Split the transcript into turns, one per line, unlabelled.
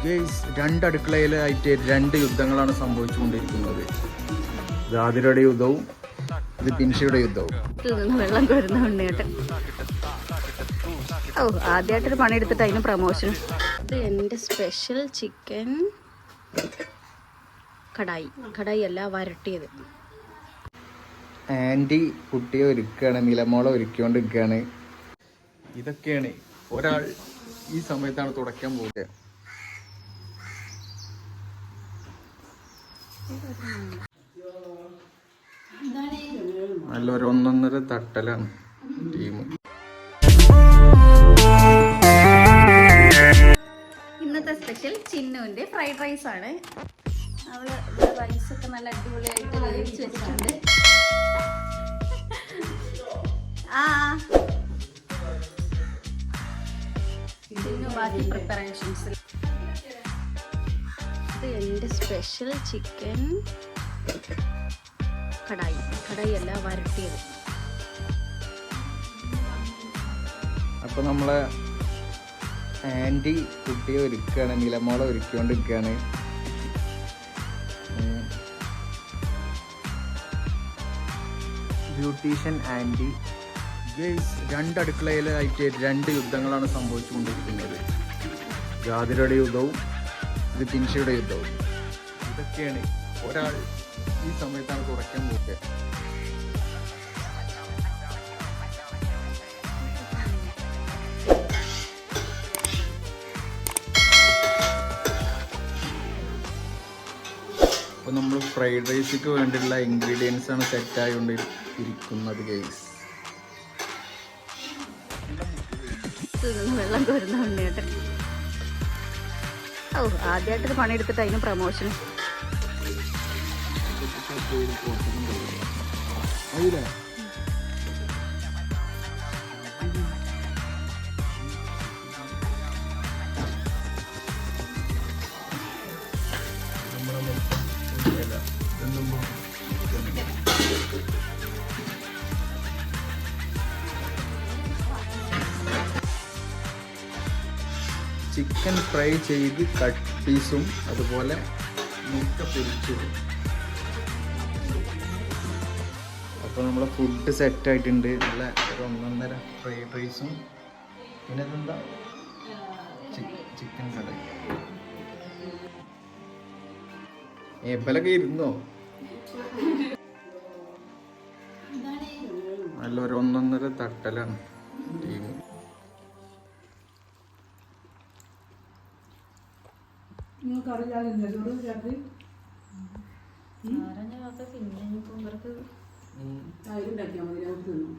Guys രണ്ട് അടുക്കളയിലായിട്ട് രണ്ട് യുദ്ധങ്ങളാണ് സംഭവിച്ചുകൊണ്ടിരിക്കുന്നത്. ഇത് ആതിരയുടെ യുദ്ധവും ഇത് പിൻഷയുടെ യുദ്ധവും.
വെള്ളം കോരുന്ന ഉണ്ണിയേട്ടൻ ഓ ആദ്യമായിട്ടൊരു പണിയെടുത്തിട്ട് അതിന് പ്രമോഷൻ ഇത് എന്റെ സ്പെഷ്യൽ ചിക്കൻ കടായി. കടായി അല്ല വരട്ടിയത്.
ആന്റി കുട്ടിയെ ഒരുക്കുകയാണ് നിലമോളെ ഒരുക്കിക്കൊണ്ടിരിക്കുകയാണ് ഇതൊക്കെയാണ് ഒരാൾ ഈ സമയത്താണ് തുടയ്ക്കാൻ പോകുക നല്ലൊരു ഒന്നൊന്നര തട്ടലാണ് ടീം.
ഇന്നത്തെ സ്പെഷ്യൽ ചിന്നുവിന്റെ ഫ്രൈഡ് റൈസ് ആണ്. അവൾ റൈസ് ഒക്കെ നല്ല അടിപൊളിയായിട്ട് വേവിച്ച് വെച്ചിട്ടുണ്ട്. ആ ചിന്നു ബാക്കി പ്രിപ്പറേഷൻസ് ഇത് എന്റെ സ്പെഷ്യൽ ചിക്കൻ കടായി കടായി. അല്ല വരട്ടിയത്.
അപ്പൊ നമ്മളെ ആന്റി കുട്ടിയെ ഒരുക്കുകയാണ് നിലമോളെ ഒരുക്കിക്കൊണ്ടിരിക്കുകയാണ്. Beautician aunty. ഗെയ്സ് രണ്ട് അടുക്കളയിലായിട്ട് രണ്ട് യുദ്ധങ്ങളാണ് സംഭവിച്ചുകൊണ്ടിരിക്കുന്നത്. ജാതിരയുടെ യുദ്ധവും ഇത് പിൻഷയുടെ യുദ്ധവും. ഇതൊക്കെയാണ് ഒരാൾ ഈ സമയത്താണ് കുറയ്ക്കാൻ പോകുക അപ്പോൾ നമ്മൾ ഫ്രൈഡ് റൈസിക്ക് വേണ്ടിയുള്ള ഇൻഗ്രീഡിയൻസ് ആണ് സെറ്റായി കൊണ്ട് ഇരിക്കുന്നത് ഗൈസ്
വെള്ളം കോരുന്ന ഉണ്ണിയേട്ടൻ. ഓ ആദ്യമായിട്ടൊരു പണിയെടുത്തിട്ട് അതിന് പ്രമോഷൻ
ചിക്കൻ ഫ്രൈ ചെയ്ത് കട്ട് പീസും അതുപോലെ മുട്ട പൊരിച്ചതും. അപ്പോൾ നമ്മളെ ഫുഡ് സെറ്റ് ആയിട്ടുണ്ട്. നല്ല ഒരു ഒന്നൊന്നര ഫ്രൈഡ് റൈസും. പിന്നെ ഇതെന്താ? ചിക്കൻ കട ഏപ്പലൊക്കെ ഇരുന്നോ? നല്ലൊരു ഒന്നൊന്നര തട്ടലാണ്
ഉണ്ടാക്കിയാൽ മതി ഞാൻ തിന്നു?